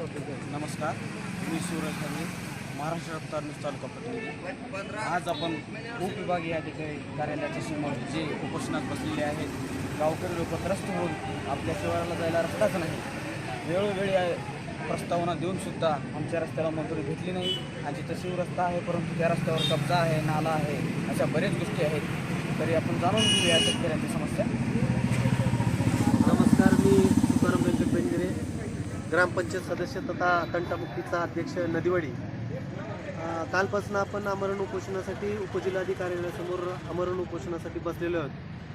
नमस्कार मी सूरज हरणे महाराष्ट्र रफ्तार न्यूज तालुका प्रतिनिधी. आज आपण उपविभागीय अधिकारी कार्यालयाच्या समोर जे उपोषणात बसलेले आहेत गावकरी लोक त्रस्त होऊन आपल्या शिवाराला जायला रस्ताच नाही. वेळोवेळी प्रस्तावना देऊनसुद्धा आमच्या रस्त्याला मंजुरी भेटली नाही. आणि जिथं शिवरस्ता आहे परंतु त्या रस्त्यावर कब्जा आहे नाला आहे अशा बऱ्याच गोष्टी आहेत. तरी आपण जाणून घेऊया शेतकऱ्यांची समस्या नमस्कार मी तुकाराम व्यंकट बेंगरे ग्रामपंचायत सदस्य तथा तंटामुक्तीचा अध्यक्ष नदीवाडी. कालपासून आपण आमरण उपोषणासाठी उपजिल्हाधिकाऱ्यांसमोर आमरण उपोषणासाठी बसलेलो आहोत.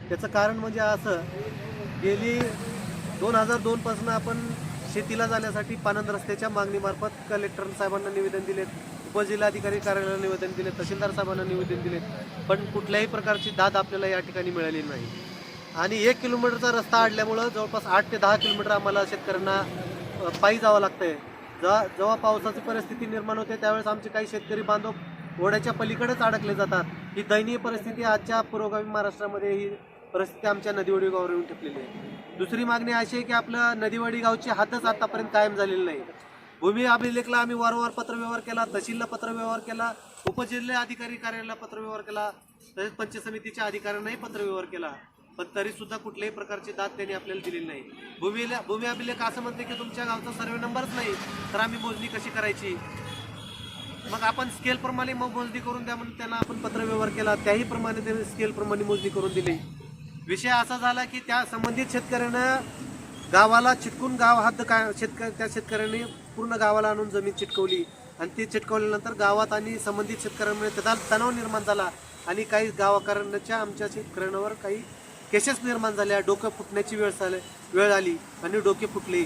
त्याचं कारण म्हणजे असं गेली दोन हजार दोनपासून आपण शेतीला जाण्यासाठी पानंद रस्त्याच्या मागणीमार्फत कलेक्टर साहेबांना निवेदन दिलेत उपजिल्हाधिकारी कार्यालयाला निवेदन दिले तहसीलदार साहेबांना निवेदन दिलेत पण कुठल्याही प्रकारची दाद आपल्याला या ठिकाणी मिळाली नाही. आणि एक किलोमीटरचा रस्ता अडल्यामुळं जवळपास आठ ते दहा किलोमीटर आम्हाला शेतकऱ्यांना पायी जावं लागतंय. जेव्हा जेव्हा पावसाची परिस्थिती निर्माण होते त्यावेळेस आमचे काही शेतकरी बांधव ओढ्याच्या पलीकडेच अडकले जातात. ही दयनीय परिस्थिती आजच्या पुरोगामी महाराष्ट्रामध्ये ही परिस्थिती आमच्या नदीवडी गावावर येऊन ठेपलेली आहे. दुसरी मागणी अशी आहे की आपलं नदीवडी गावची हातच आतापर्यंत कायम झालेली नाही. भूमी अभिलेखला आम्ही वारंवार पत्रव्यवहार केला तहसीलला पत्रव्यवहार केला उपजिल्हा अधिकारी कार्यालयाला पत्रव्यवहार केला तसेच पंचायत समितीच्या अधिकाऱ्यांनाही पत्रव्यवहार केला. पण तरी सुद्धा कुठल्याही प्रकारची दाद त्यांनी आपल्याला दिलेली नाही. भूमीला भूमी अभिलेख असं म्हणते की तुमच्या गावचा सर्वे नंबरच नाही तर आम्ही मोजणी कशी करायची? मग आपण स्केलप्रमाणे मग मोजणी करून द्या म्हणून त्यांना आपण पत्रव्यवहार केला त्याही प्रमाणे त्यांनी स्केलप्रमाणे मोजणी करून दिली. विषय असा झाला की त्या संबंधित शेतकऱ्यानं गावाला चिटकून गाव हद्द काय शेतक त्या शेतकऱ्याने पूर्ण गावाला आणून जमीन चिटकवली. आणि ती चिटकवल्यानंतर गावात आणि संबंधित शेतकऱ्यांमुळे त्याचा तणाव निर्माण झाला. आणि काही गावाकऱ्यांच्या आमच्या शेतकऱ्यांवर काही केसेस निर्माण झाल्या डोकं फुटण्याची वेळ झाली वेळ आली आणि डोके फुटले.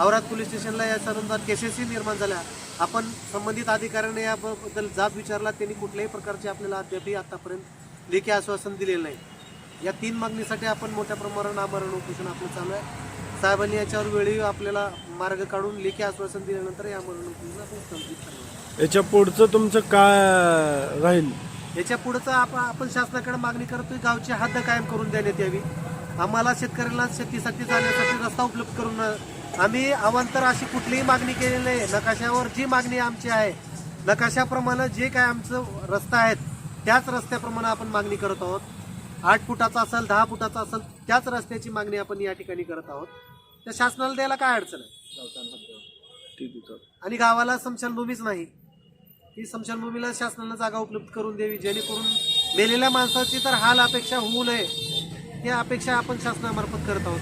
औरात पोलीस स्टेशनला या संदर्भात केसेसही निर्माण झाल्या. आपण संबंधित अधिकाऱ्यांनी याबद्दल जाब विचारला. त्यांनी कुठल्याही प्रकारचे आपल्याला अद्यापही आतापर्यंत लेखी आश्वासन दिलेलं नाही. या तीन मागणीसाठी आपण मोठ्या प्रमाणावर आमरण उपोषण आपलं चालू आहे. साहेबांनी याच्यावर वेळी आपल्याला मार्ग काढून लेखी आश्वासन दिल्यानंतर या आमरण उपोषण आपण कंप्लीट करणार याच्या पुढचं तुमचं काय राहील? याच्या पुढचं आपण आपण शासनाकडे मागणी करतोय गावची हद्द कायम करून देण्यात यावी. आम्हाला शेतकऱ्यांना शेतीसाठी जाण्यासाठी रस्ता उपलब्ध करून आम्ही अवांतर अशी कुठलीही मागणी केलेली नाही नकाशावर जी मागणी आमची आहे नकाशाप्रमाणे जे काय आमचं रस्ता आहेत त्याच रस्त्याप्रमाणे आपण मागणी करत आहोत. आठ फुटाचा असेल दहा फुटाचा असेल त्याच रस्त्याची मागणी आपण या ठिकाणी करत आहोत. त्या शासनाला द्यायला काय अडचण आहे? आहे. आणि गावाला स्मशानभूमीच नाही. ही स्मशानभूमीला शासनानं जागा उपलब्ध करून द्यावी जेणेकरून मेलेल्या माणसाची तर हाल अपेक्षा होऊ नये. ही अपेक्षा आपण शासनामार्फत करत आहोत.